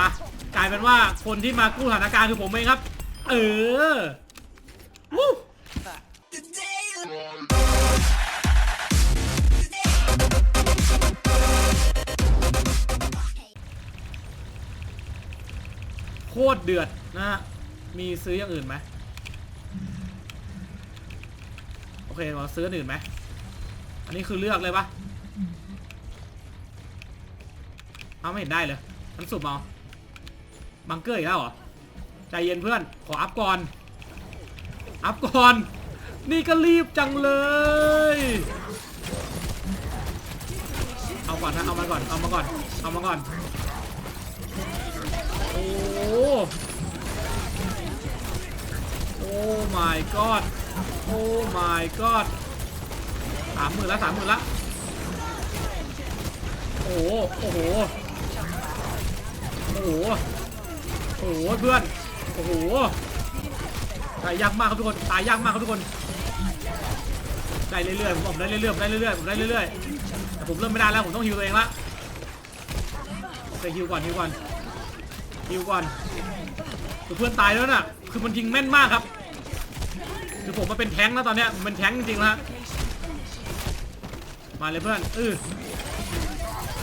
ปะกลายเป็นว่าคนที่มากู้สถานการณ์คือผมเองครับ เออวู้โคตรเดือดนะฮะ มีซื้ออย่างอื่นไหมโอเคเราซื้ออนอื่นไหม อันนี้คือเลือกเลยปะเอาไม่เห็นได้เลยมันสุ่มเอา บังเกอร์อีกแล้วเหรอ ใจเย็นเพื่อน ขออัพก่อน อัพก่อน นี่ก็รีบจังเลย เอาก่อนนะ เอามาก่อน เอามาก่อน เอามาก่อน โอ้โอ้ my god โอ้ my god สามหมื่นละสามหมื่นละ โอ้โห โอ้โห โอ้โห โอ้โหเพื่อน โอ้โหตายยากมากครับทุกคน ตายยากมากครับทุกคน ได้เรื่อยๆ ผมได้เรื่อยๆผมได้เรื่อยๆผมได้เรื่อยๆ แต่ผมเริ่มไม่ได้แล้วผมต้องฮิวตัวเองละไปฮิวก่อนฮิวก่อนฮิวก่อนเพื่อนตายแล้วน่ะ คือมันยิงแม่นมากครับ คือผมมาเป็นแท้งแล้วตอนเนี้ยผมเป็นแท้งจริงๆแล้วมาเลยเพื่อนเออ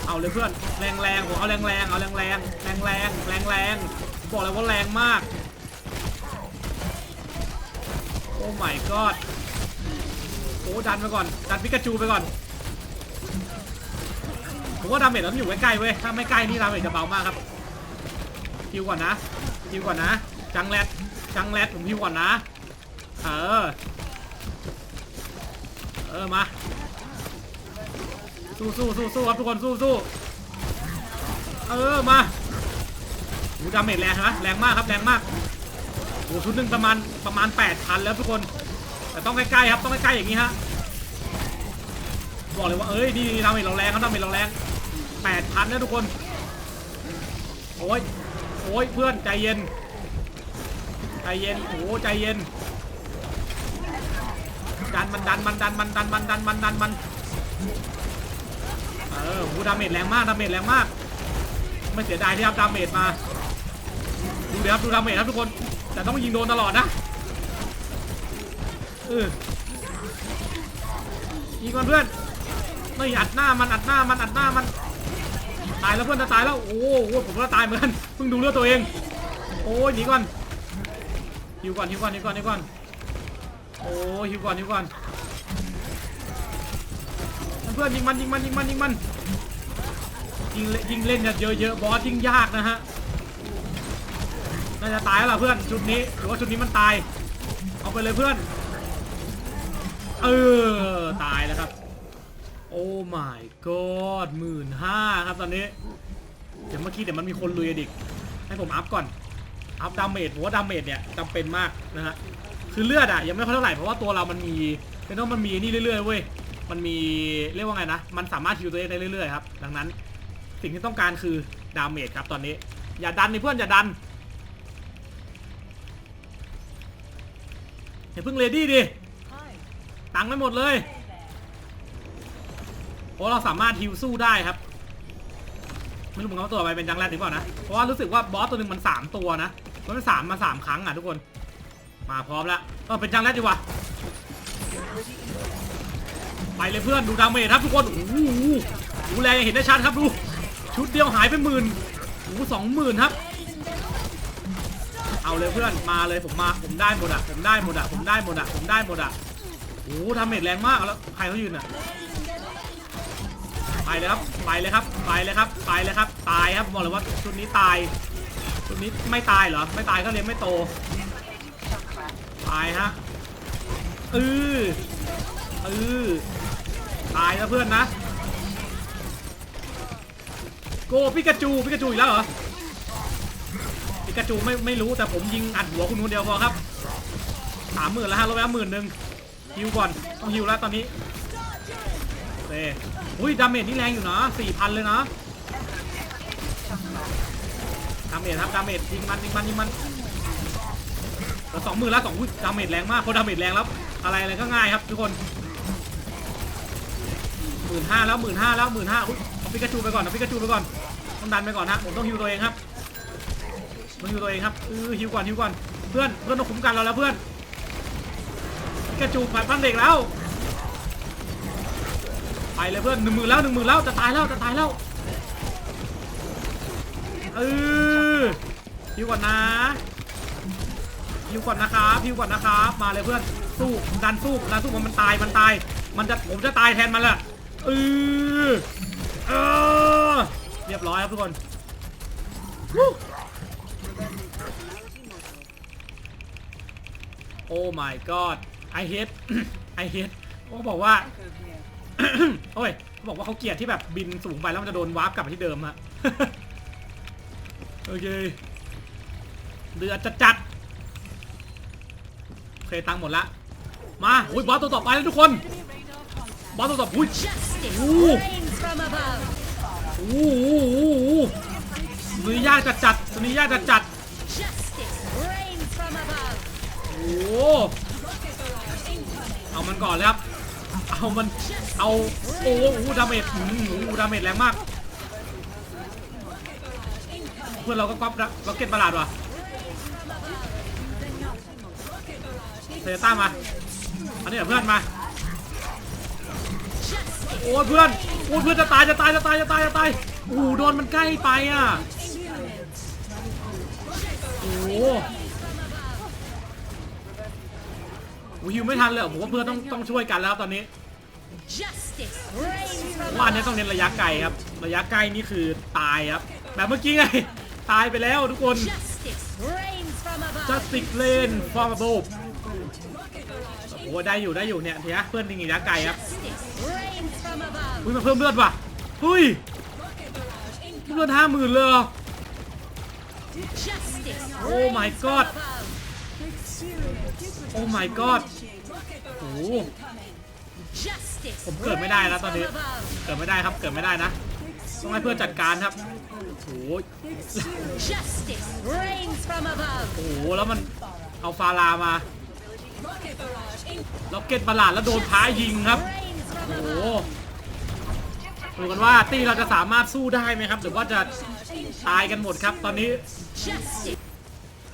เอาเลยเพื่อน แรงแรงๆผมเอาแรงแรงๆเอาแรงแรงแรงแรงแรงแรงๆ บอกเลยว่าแรงมาก โอ้ my god โอ้ดันไปก่อน ดันปิกาจูไปก่อน ผมว่าดาเมจเราต้องอยู่ใกล้ๆเว้ย ถ้าไม่ใกล้นี่ดาเมจจะเบามากครับฮิวก่อนนะฮิวก่อนนะ จังแรดจังแรดผมฮิวก่อนนะ เออ เออ มา สู้สู้สู้สู้ครับทุกคนสู้สู้เออ มา ดาเมจแรงนะแรงมากครับแรงมากโอ้ชุดหนึ่งประมาณประมาณ8,000แล้วทุกคน แต่ต้องใกล้ๆครับต้องใกล้ๆอย่างนี้ฮะบอกเลยว่าเอ้ยดีดาเมจเราแรงครับดาเมจเราแรง8,000นะทุกคนโอ้ยโอ้ยเพื่อนใจเย็นใจเย็นโอ้ใจเย็นดันมันดันมันดันมันดันมันดันมันดันมันเออโหดาเมจแรงมากดาเมจแรงมากไม่เสียดายที่รับดาเมจมา ดูเดี๋ยวครับดูดาเมจครับทุกคน แต่ต้องยิงโดนตลอดนะเออยิงก่อนเพื่อนไม่อัดหน้ามันอัดหน้ามันอัดหน้ามันตายแล้วเพื่อนจะตายแล้วโอ้โหผมก็ตายเหมือนกันเพิ่งดูเลือดตัวเอง โอ้ยหนีก่อนฮิวก่อนฮิวก่อนฮิวก่อนฮิวก่อนโอ้ยฮิวก่อนฮิวก่อนเพื่อนยิงมันยิงมันยิงมันยิงมันยิงเล่นยิงเล่นเยอะเยอะๆบอสยิงยากนะฮะ น่าจะตายแล้วล่ะเพื่อนชุดนี้หรือว่าชุดนี้มันตาย เอาไปเลยเพื่อน เออ ตายแล้วครับ โอ้ my god หมื่นห้าครับตอนนี้ เดี๋ยวเมื่อกี้เดี๋ยวมันมีคนลุยดิกให้ผมอัพก่อน อัพดาเมจผมว่าดาเมจเนี่ยจำเป็นมากนะฮะ คือเลือดอะยังไม่ค่อยเท่าไหร่เพราะว่าตัวเรามันมีเป็นว่ามันมีนี่เรื่อยๆเว้ย มันมีเรียกว่าไงนะ มันสามารถฮิวตัวเองได้เรื่อยๆครับ ดังนั้นสิ่งที่ต้องการคือดาเมจครับตอนนี้ อย่าดันนี่เพื่อนอย่าดัน อย่าเพิ่งเลดี้ดิตังไม่หมดเลยเพราะเราสามารถฮิวสู้ได้ครับไม่รู้เหมือาตัวอะไรเป็นจังแรกหรือเปล่านะเพราะว่ารู้สึกว่าบอสตัวหนึ่งมันสามตัวนะมันสามมาสามครั้งอะทุกคนมาพร้อมแล้วเออเป็นจังแรกดีกว่าไปเลยเพื่อนดูดาเมจครับทุกคนโอ้โหดูแลยังเห็นได้ชัดครับดูชุดเดียวหายไปหมื่นโอ้โหสองหมื่นครับ เอาเลยเพื่อนมาเลยผมมาผมได้หมดอะผมได้หมดอะผมได้หมดอะผมได้หมดอะโอ้โหดาเมจแรงมากแล้วใครเขายืนอะไปเลยครับไปเลยครับไปเลยครับไปเลยครับตายครับบอกเลยว่าชุดนี้ตายชุดนี้ไม่ตายเหรอไม่ตายก็เลี้ยงไม่โตตายฮะเออเออตายแล้วเพื่อนนะโกปิกาจูปิกาจูอีกแล้วเหรอ กาจูไม่ไม่รู้แต่ผมยิงอัดหัวคุณคนเดียวพอครับสามหมื่นแล้วฮะลดไปแล้วหมื่นหนึ่งฮิวก่อนต้องฮิวแล้วตอนนี้โอเคอุ้ยดาเมจนี่แรงอยู่นะสี่พันเลยนะดาเมจครับดาเมจยิงมันยิงมันยิงมันสองหมื่นแล้วสองอุ้ยดาเมจแรงมากเพราะดาเมจแรงแล้วอะไรอะไรก็ง่ายครับทุกคนหมื่นห้าแล้วหมื่นห้าแล้วหมื่นห้าอุ้ยเอาปิกาจูไปก่อนเอาปิกาจูไปก่อนต้องดันไปก่อนฮะผมต้องฮิวตัวเองครับ มันอยู่ตัวเองครับเออฮิวก่อนฮิวก่อนเพื่อนเพื่อนต้องคุ้มกันเราแล้วเพื่อนกระจูผ่านพันเด็กแล้วไปเลยเพื่อนหนึ่งหมือแล้วหนึ่งหมือแล้วจะตายแล้วจะตายแล้วเออฮิวก่อนนะฮิวก่อนนะครับฮิวก่อนนะครับมาเลยเพื่อนสู้ดันสู้ดันสู้มันมันตายมันตาย มันจะผมจะตายแทนมันแหละเออเออเรียบร้อยครับทุกคน โอ้ my god I hate I hate เขาบอกว่า โอ้ยเขาบอกว่าเขาเกลียดที่แบบบินสูงไปแล้วมันจะโดนวาร์ปกลับมาที่เดิมฮะ โอเค เดือดจัดจัดๆโอเคตังค์หมดละ มาอุ้ยบอสตัวต่อไปแล้วทุกคน บอสตัวต่ออุ้ย Justice Ooh. rains from above. โอ้โหโอ้โหสนุยยากจัดจัดๆสนุยยากจัดจัด เอามันก่อนเลยครับ เอามัน เอา โอ้โหดาเมจโอ้โหดาเมจแรงมาก เพื่อนเราก็ก๊อปล็อกเก็ตประหลาดว่ะเซต้ามาอันนี้เหรอเพื่อนมา โอ้เพื่อนโอ้เพื่อนจะตายจะตายจะตายจะตายจะตายโอ้โหโดนมันใกล้ไปอะโอ้ โหโอ้โหฮิวไม่ทันเลยเหรอผมว่าเพื่อนต้องต้องช่วยกันแล้วครับตอนนี้ Justice rains เพ from ราะว่าอันนี้ต้องเน้นระยะไกลครับ ระยะใกล้นี่คือตายครับ แบบเมื่อกี้ไง ตายไปแล้วทุกคน Justice rains from above. Justice Lane from above โอ้โหได้อยู่ได้อยู่เนี่ยเถียเพื่อนยิงระยะไกลครับ Justice rains from above. อุ้ยมาเพิ่มเลือดว่ะเฮ้ยเลือดห้าหมื่นเลยเหรอ Justice Oh rains my from God. โอ้ my god โอ้ผมเกิดไม่ได้แล้วตอนนี้ เกิดไม่ได้ครับ เกิดไม่ได้นะ ต้องให้เพื่อนจัดการครับ โอ้โหโอ้โห แล้วมันเอาฟารามา ล็อกเก็ตประหลาดแล้วโดนพ้ายิงครับ โอ้โหดูกันว่าตีเราจะสามารถสู้ได้ไหมครับ หรือว่าจะตายกันหมดครับตอนนี้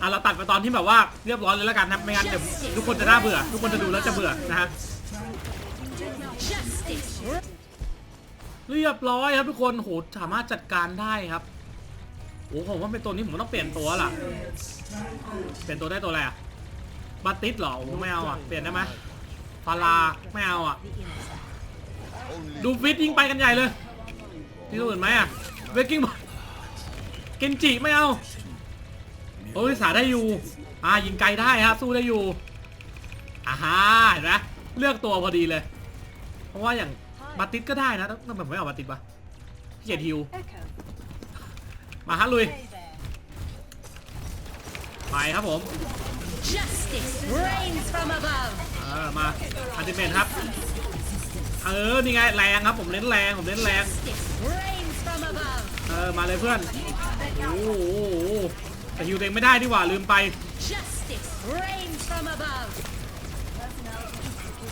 อะเราตัดไปตอนที่แบบว่าเรียบร้อยเลยแล้วกันครับไม่งั้นเดี๋ยวทุกคนจะน่าเบื่อ ทุกคนจะดูแล้วจะเบื่อนะฮะเรียบร้อยครับทุกคนโหสามารถจัดการได้ครับโอ้ผมว่าเป็นตัวนี้ผมต้องเปลี่ยนตัวล่ะ เปลี่ยนตัวได้ตัวอะไรอะบาติสเหรอไม่เอาอะเปลี่ยนได้ไหมฟาราไม่เอาอะ ดูฟิตยิงไปกันใหญ่เลยที่ตัวอื่นไหมอะเวกกิ้งบอลเกนจิไม่เอา โอ้ยสาได้อยู่อ่ายิงไกลได้ฮะสู้ได้อยู่อ่าฮะเห็นไหมเลือกตัวพอดีเลย เพราะว่าอย่างบาติสก็ได้นะต้องแบบไม่เอาบาติสปะพี่เกียรฮิวมาฮะลุยไปครับผมเออมาอันติเมนครับเออนี่ไงแรงครับผมเน้นแรงผมเน้นแรงเออมาเลยเพื่อนโอ้โห แต่ฮิวตัวเองไม่ได้ดีกว่าลืมไป Justice rains from above.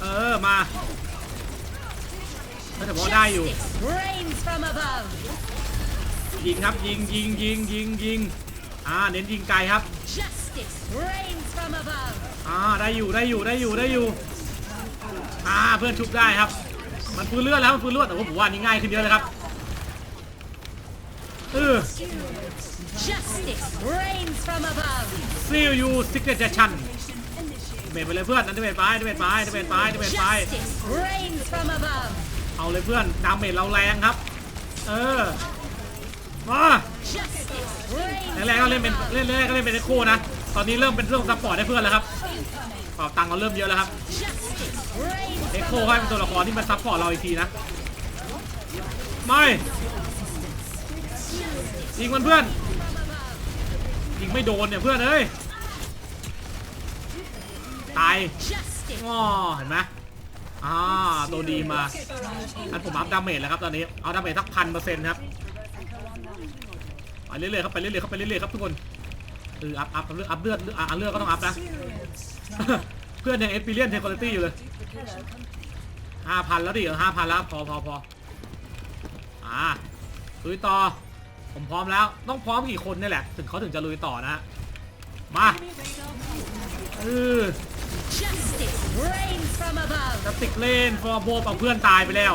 เออมาแต่ผมว่าได้อยู่ Justice rains from above. ยิงครับยิงยิงยิงยิงยิงอ่าเน้นยิงไกลครับ Justice rains from above. อ่าได้อยู่ได้อยู่ได้อยู่ได้อยู่อ่าเพื่อนชุบได้ครับ มันฟื้นเลือดแล้วมันฟื้นเลือดแต่ว่าผมว่านี่ง่ายขึ้นเยอะเลยครับเออ Justice rains from above. ซีลยูซิกเนเจชันเบรไปเลยเพื่อนนั่นเบรไปเบรไปเบรไปเบรไป Justice rains from above. เอาเลยเพื่อนดาเมจเราแรงครับ เออ มา Justice rains แรกๆก็เล่นเป็นเล่นแรกๆก็เล่นเป็นเอ็กโคนะ ตอนนี้เริ่มเป็นเรื่องซัพพอร์ตให้เพื่อนแล้วครับเป่าตังค์เราเริ่มเยอะแล้วครับ Justice rains เอ็กโคให้เป็นตัวละครที่มันซัพพอร์ตเราอีกทีนะ ไม่ ยิงมันเพื่อนยิงไม่โดนเนี่ยเพื่อนเอ้ยตาย Justice ง้อเห็นไหมอ่าตัวดีมาอันผมอัพดาเมจแล้วครับตอนนี้เอาดาเมจสักพันเปอร์เซ็นต์ครับไปเรื่อยๆครับไปเรื่อยๆครับไปเรื่อยๆครับทุกคนเอออัพอัพอัพเลือดอัพเลือดอะเลือดก็ต้องอัพนะเพื่อนยังเอสพีเลียนเทคคุณตี้อยู่เลยห้าพันแล้วดิห้าพันแล้วพอพอพออ่าลุยต่อ ผมพร้อมแล้วต้องพร้อมกี่คนเนี่ยแหละ ถึงเขาถึงจะลุยต่อนะ มาเออจะติกเล่นฟอร์โบเอาเพื่อนตายไปแล้ว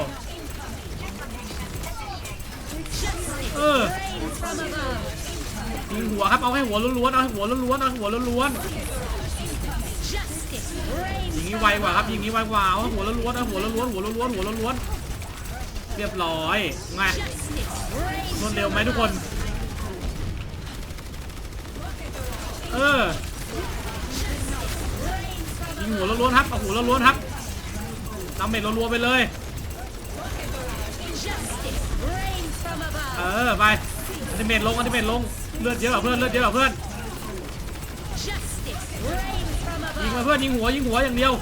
เออยิงหัวครับเอาให้หัวล้วนๆเอาให้หัวล้วนๆเอาให้หัวล้วนๆยิงนี้ไวกว่าครับยิงนี้ไวกว่าเอาห้หัวล้วนๆเอาหัวล้วนๆหัวล้วนๆหัวล้วนๆ เรียบร้อยไง Justice reigns รวดเร็วไหมทุกคน เออยิงหัวล้วนๆครับเอาหัวล้วนๆครับดาเมจรัวๆไปเลย เออไปอันติเมตลงอันติเมตลง เลือดเยอะเพื่อนเลือดเยอะเพื่อนยิงมาเพื่อนยิงหัวยิงหัวอย่างเดียว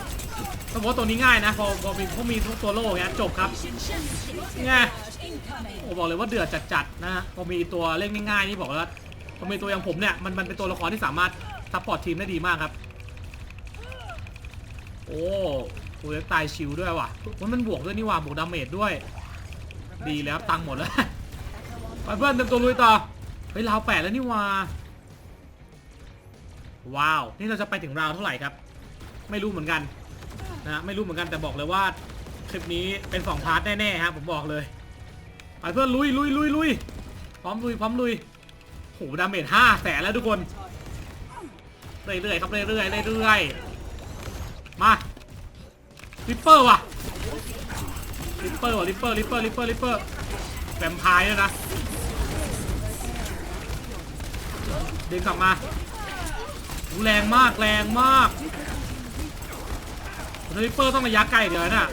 ต้องบอกว่าตัวนี้ง่ายนะ พอพอมีพอมีทุกตัวโล่งเงี้ยจบครับ Justice ไงโอ้บอกเลยว่าเดือดจัดๆนะฮะพอมีตัวเล่นง่ายๆนี่บอกเลยว่าพอมีตัวอย่างผมเนี่ยมันมันเป็นตัวละครที่สามารถซัพพอร์ตทีมได้ดีมากครับ โอ้โหตายชิวด้วยว่ะมันมันบวกด้วยนี่ว่ะบวกดาเมจด้วย ดีแล้วตังหมดแล้วไปเพื่อนเต็มตัวลุยต่อเฮ้ยราวแปดแล้วนี่ว่ะว้าว นี่เราจะไปถึงราวเท่าไหร่ครับ ไม่รู้เหมือนกัน นะไม่รู้เหมือนกันแต่บอกเลยว่าคลิปนี้เป็นสองพาร์ทแน่ๆครับผมบอกเลยไปเพื่อนลุยลุยลุยลุยพร้อมลุยพร้อมลุยโหดาเมจห้าแสนแล้วทุกคนเรื่อยๆครับเรื่อยๆเรื่อยๆมาริปเปอร์ว่ะริปเปอร์ว่ะริปเปอร์ริปเปอร์ริปเปอร์ริปเปอร์แวมไพร์ด้วยนะเดินกลับมาแรงมากแรงมาก ริปเปอร์ต้องระยะไกลเดี๋ยวน่ะ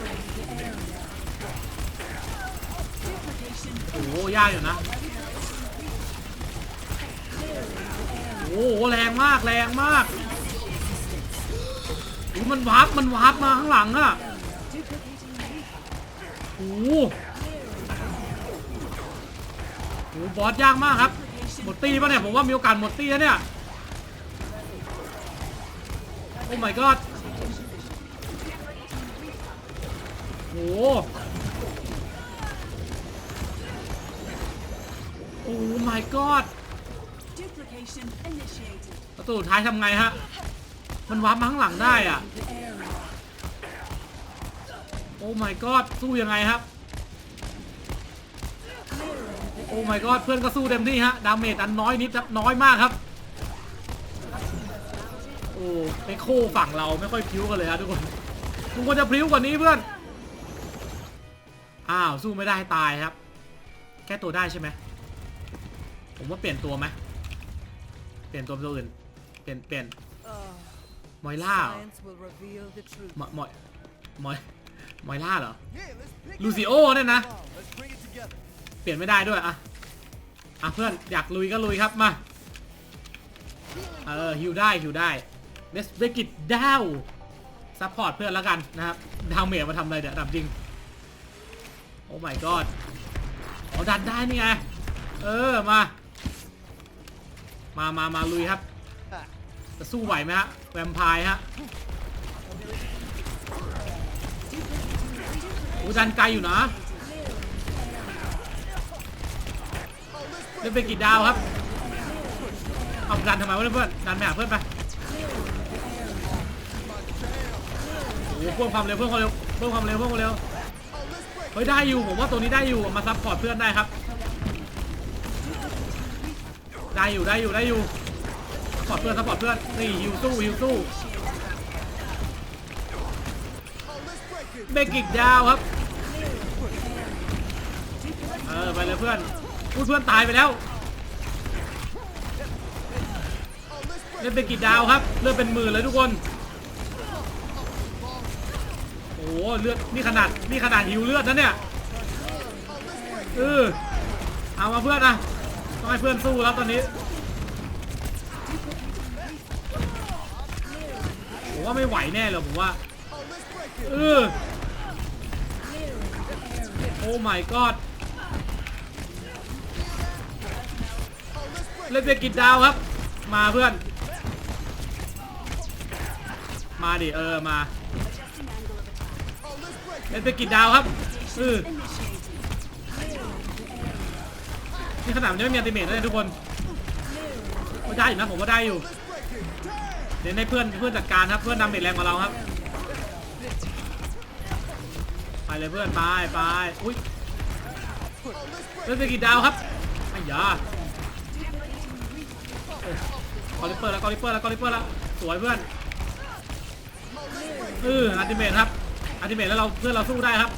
โอ้โหยากอยู่นะ โอ้โหแรงมากแรงมากโอ้มันวาร์ปมันวาร์ปมาข้างหลังอะโอ้โหโอ้บอสยากมากครับ หมดตีป่ะเนี่ย ผมว่ามีโอกาสหมดตีแล้วเนี่ย โอ้ my god โอ้โห โอ้ my god Duplication initiated. ประตูสุดท้ายทำไงฮะ มันวาร์ปมาข้างหลังได้อะ โอ้ my god สู้ยังไงครับ โอ้ my god เพื่อนก็สู้เต็มที่ฮะ ดาเมจอันน้อยนิดครับ น้อยมากครับ โอ้ไปโคฝั่งเราไม่ค่อยพริ้วกันเลยฮะทุกคนทุกคนจะพริ้วกว่านี้เพื่อน อ้าว สู้ไม่ได้ตายครับ แก้ตัวได้ใช่ไหม ผมว่าเปลี่ยนตัวไหม เปลี่ยนตัวเป็นตัวอื่น เปลี่ยนเปลี่ยนมอยล่าเหรอ Science will reveal the truth. มอยมอยมอยมอยล่าเหรอ Yeah, let's pick ลูซิโอเนี่ยนะ Come on, let's bring it together. เปลี่ยนไม่ได้ด้วยอะอะเพื่อนอยากลุยก็ลุยครับมา เออฮิวได้ฮิวได้ Let's break it down ซัพพอร์ตเพื่อนแล้วกันนะครับ ดาวเมจมาทำอะไรเดี๋ยวดับจริงโอ้ my god เอาดันได้นี่ไง เออ มา มามามาลุยครับ จะสู้ไหวไหมฮะ แวมไพร์ฮะโอ้ดันไกลอยู่นะเล่นเป็นกี่ดาวครับ เอาดันทำไมวะเนี่ยเพื่อนดันไปหาเพื่อนไป โอ้เพิ่มความเร็วเพิ่มความเร็วเพิ่มความเร็วเพิ่มความเร็ว เฮ้ยได้อยู่ผมว่าตัวนี้ได้อยู่มาซัพพอร์ตเพื่อนได้ครับ ได้อยู่ได้อยู่ได้อยู่ซัพพอร์ตเพื่อนซัพพอร์ตเพื่อนนี่ฮิวสู้ฮิวสู้เบกอีกดาวครับเออไปเลยเพื่อนพูดเพื่อนตายไปแล้วเล่นเป็นกี่ดาวครับเลือดเป็นหมื่นเลยทุกคน อ้โหเลือดนี่ขนาดนี่ขนาดหิวเลือดนะเนี่ยเออเอามาเพื่อนนะต้องให้เพื่อนสู้แล้วตอนนี้ผมว่าไม่ไหวแน่เลยผมว่าเออโอ้ my god เล่นเป็นกี่ดาวครับ มาเพื่อน มาดิเออ มา เล่นเป็นกี่ดาวครับเออนี่ขนาดมันยังไม่มีอันติเมทเลยทุกคนก็ได้อยู่นะผมว่าได้อยู่เดี๋ยวให้เพื่อนเพื่อนจัดการครับเพื่อนนำเมทแรงกว่าเราครับไปเลยเพื่อนไปไปอุ้ยเล่นไปกี่ดาวครับไอ้ยาโอ้กอลิเปอร์แล้วกอลิเปอร์แล้วกอลิเปอร์แล้วสวยเพื่อนเอออันติเมทครับ อันติเมทแล้วเราเพื่อนเราสู้ได้ครับ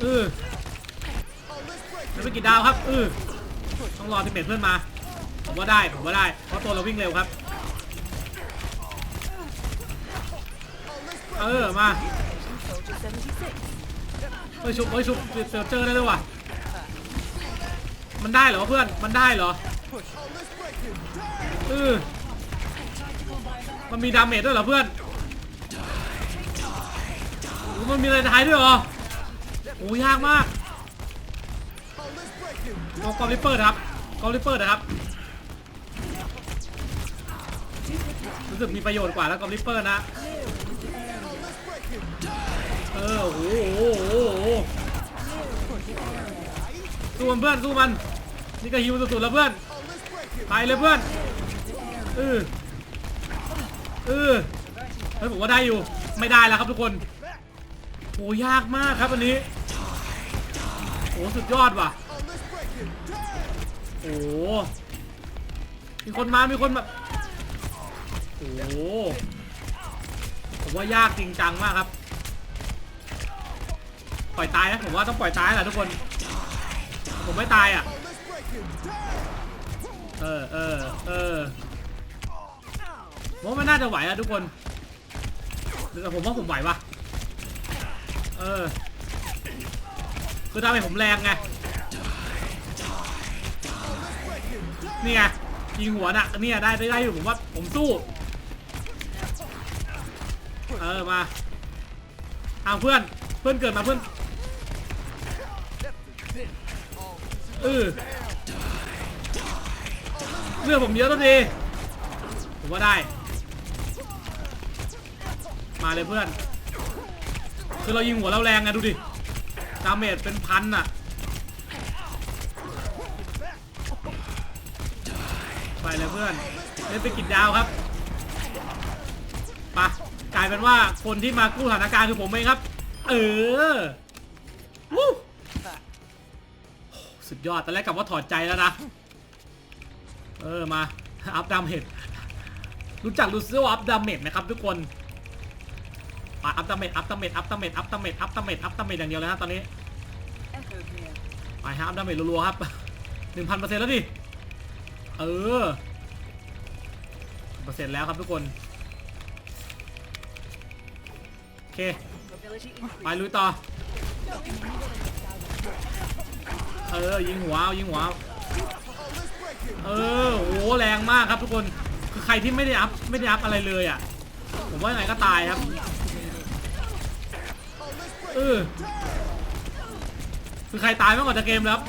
เออเล่นไปกี่ดาวครับเออต้องรออันติเมทเพื่อนมาผมว่าได้ผมว่าได้เพราะตัวเราวิ่งเร็วครับ เออมาเฮ้ยชุบเฮ้ยชุบเจอเจอได้ด้วยว่ะมันได้เหรอเพื่อน มันได้เหรอเออ มันมีดาเมจด้วยเหรอเพื่อนมันมีอะไรท้ายด้วยเหรอโอ้ยากมากเอากอลิปเปอร์ครับกอลิปเปอร์นะครับ รู้สึกมีประโยชน์กว่าแล้วกอลิปเปอร์นะ เออโอ้โหโอ้โหโอ้โหสู้มันเพื่อนสู้มัน นี่ก็ฮิวสุดๆแล้วเพื่อน ไปเลยเพื่อนเออ เออเฮ้ยผมว่าได้อยู่ ไม่ได้แล้วครับทุกคนโหยากมากครับอันนี้โหสุดยอดว่ะโอ้มีคนมา มีคนแบบโอ้โหผมว่ายากจริงจังมากครับ ปล่อยตายนะผมว่าต้องปล่อยตายแหละทุกคน ผมไม่ตายอะ เออเออเออ ผมว่ามันน่าจะไหวอะทุกคนแต่ผมว่าผมไหวปะเออ คือทำให้ผมแรงไง นี่ไงยิงหัวน่ะเนี่ยได้ได้ได้อยู่ผมว่าผมสู้ เออมาเอาเพื่อนเพื่อนเกิดมาเพื่อนเออเลือดผมเยอะแล้วดีผมว่าได้ มาเลยเพื่อน คือเรายิงหัวเราแรงไงดูดิ ดาเมจเป็นพันอะไปเลยเพื่อน เล่นไปกินดาวครับปะกลายเป็นว่าคนที่มากู้สถานการณ์คือผมเองครับ เออวู้สุดยอดตอนแรกกลับว่าถอดใจแล้วนะ เออ มา อัพดามเมจรู้จักลูซิโออัพดามเมจไหมครับทุกคน มาอัพดามเมจอัพดามเมจอัพดามเมจอัพดามเมจอัพดามเมจอัพดามเมจอย่างเดียวเลยนะตอนนี้ไปฮะอัพดามเมจรัวๆครับหนึ่งพันเปอร์เซ็นต์แล้วดิเออเปอร์เซ็นต์แล้วครับทุกคนโอเคไปลุยต่อเออยิงหัวเอายิงหัวเอาเออโหแรงมากครับทุกคนคือใครที่ไม่ได้อัพไม่ได้อัพอะไรเลยอะผมว่ายังไงก็ตายครับ เออคือใครตายมากกว่าจะเกมแล้ว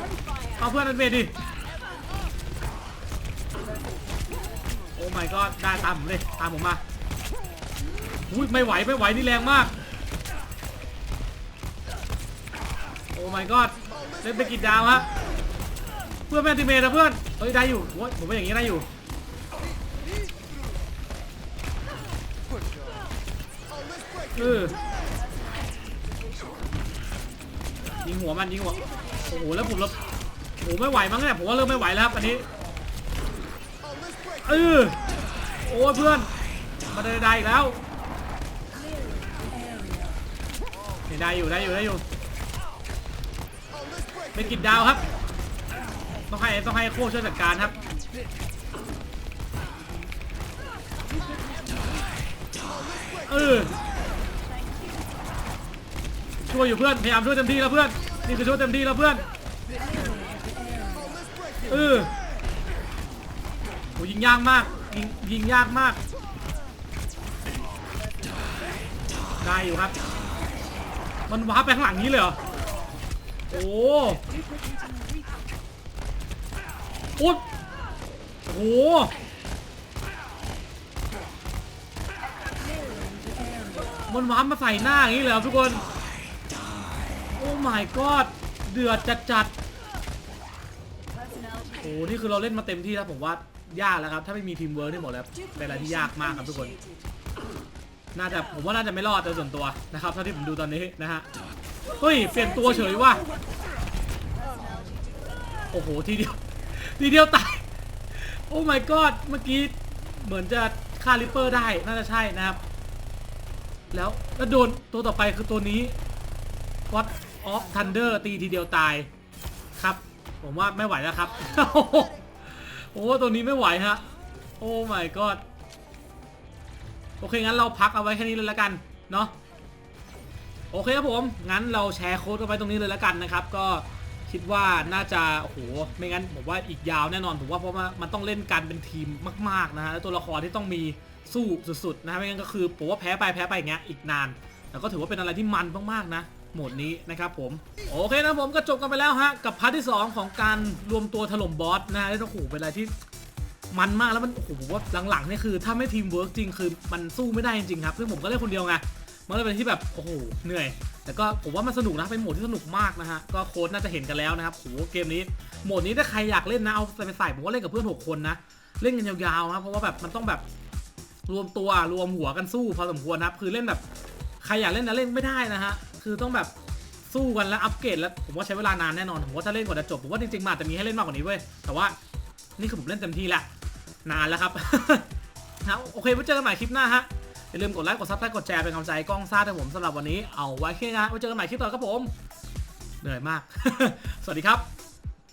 เอาเพื่อนนั้นเบดิ โอ้ my god ได้ตามผมเลยตามผมมาอุ้ยไม่ไหวไม่ไหวนี่แรงมาก โอ้ my god เล่นไปกี่ดาวฮะเพื่อนแมนติเมตนะเพื่อน เฮ้ยได้อยู่โอ้ยผมว่าอย่างนี้ได้อยู่เออ ยิงหัวมันยิงหัวโอ้โหแล้วผมแล้วโอ้โหไม่ไหวมั้งเนี่ยผมว่าเริ่มไม่ไหวแล้วครับอันนี้เออโอ้เพื่อนมาได้ได้อีกแล้วได้อยู่ได้อยู่ได้อยู่เป็นกินดาวครับ ต้องให้ต้องให้โค้ชช่วยจัดการครับเออ ช่วยอยู่เพื่อนพยายามช่วยเต็มที่แล้วเพื่อนนี่คือช่วยเต็มที่แล้วเพื่อนเออโหยิงยากมากยิงยิงยากมากได้อยู่ครับ มันว้าร์ปไปข้างหลังนี้เลยเหรอโอ้โอ้โหมันว้าร์ปมาใส่หน้าอย่างนี้เลยเหรอทุกคน my god เดือดจัดจัดโอ้นี่คือเราเล่นมาเต็มที่แล้วผมว่ายากแล้วครับ ถ้าไม่มีทีมเวิร์กนี่หมดแล้วเป็นอะไรที่ยากมากครับทุกคน น่าจะผมว่าน่าจะไม่รอดโดยส่วนตัวนะครับเท่าที่ผมดูตอนนี้นะฮะเฮ้ยเปลี่ยนตัวเฉยว่ะโอ้โหทีเดียวทีเดียวตายโอ้ my god เมื่อกี้เหมือนจะฆ่าลิปเปอร์ได้น่าจะใช่นะครับ แล้วแล้วโดนตัวต่อไปคือตัวนี้ God of Thunder ตีทีเดียวตายครับ ผมว่าไม่ไหวแล้วครับ โอ้โหตัวนี้ไม่ไหวฮะ โอ้ my god โอเค งั้นเราพักเอาไว้แค่นี้เลยละกัน เนาะโอเคครับผม งั้นเราแชร์โค้ดกันไว้ตรงนี้เลยละกันนะครับ ก็คิดว่าน่าจะโอ้โหไม่งั้นผมว่าอีกยาวแน่นอนผมว่าเพราะว่ามันต้องเล่นกันเป็นทีมมากๆนะฮะแล้วตัวละครที่ต้องมีสู้สุดๆนะฮะไม่งั้นก็คือผมว่าแพ้ไปแพ้ไปอย่างเงี้ยอีกนานแต่ก็ถือว่าเป็นอะไรที่มันมากๆนะ หมดนี้นะครับผม โอเคนะผมก็จบกันไปแล้วฮะ กับพาร์ทที่ 2 ของการรวมตัวถล่มบอสนะฮะแล้วโอ้โหเป็นอะไรที่มันมากแล้วมันโอ้โหผมว่าหลังๆนี่คือ ถ้าไม่ทีมเวิร์กจริงคือมันสู้ไม่ได้จริงๆครับซึ่งผมก็เล่นคนเดียวไงมันเลยเป็นที่แบบโอ้โหเหนื่อย แต่ก็ผมว่ามันสนุกนะเป็นโหมดที่สนุกมากนะฮะก็โค้ดน่าจะเห็นกันแล้วนะครับโอ้โหเกมนี้โหมดนี้ถ้าใครอยากเล่นนะเอาไปใส่ผมว่าเล่นกับเพื่อนหกคนนะเล่นกันยาวๆนะเพราะว่าแบบมันต้องแบบรวมตัวรวมหัวกันสู้พอสมควรนะครับคือเล่นแบบใครอยากเล่นนะเล่นไม่ได้นะฮะ คือต้องแบบสู้กันแล้วอัปเกรดแล้วผมว่าใช้เวลานานแน่นอนผมว่าถ้าเล่นกว่าจะจบผมว่าจริงๆมันอาจจะมีให้เล่นมากกว่านี้เว้ยแต่ว่านี่คือผมเล่นเต็มที่ละนานแล้วครับนะโอเคไว้เจอกันใหม่คลิปหน้าฮะอย่าลืมกดไลค์กดซับสไครต์กดแชร์เป็นกำลังใจกล้องซ่าให้ผมสำหรับวันนี้เอาไว้แค่นี้นะไว้เจอกันใหม่คลิปต่อครับผม เหนื่อยมาก สวัสดีครับ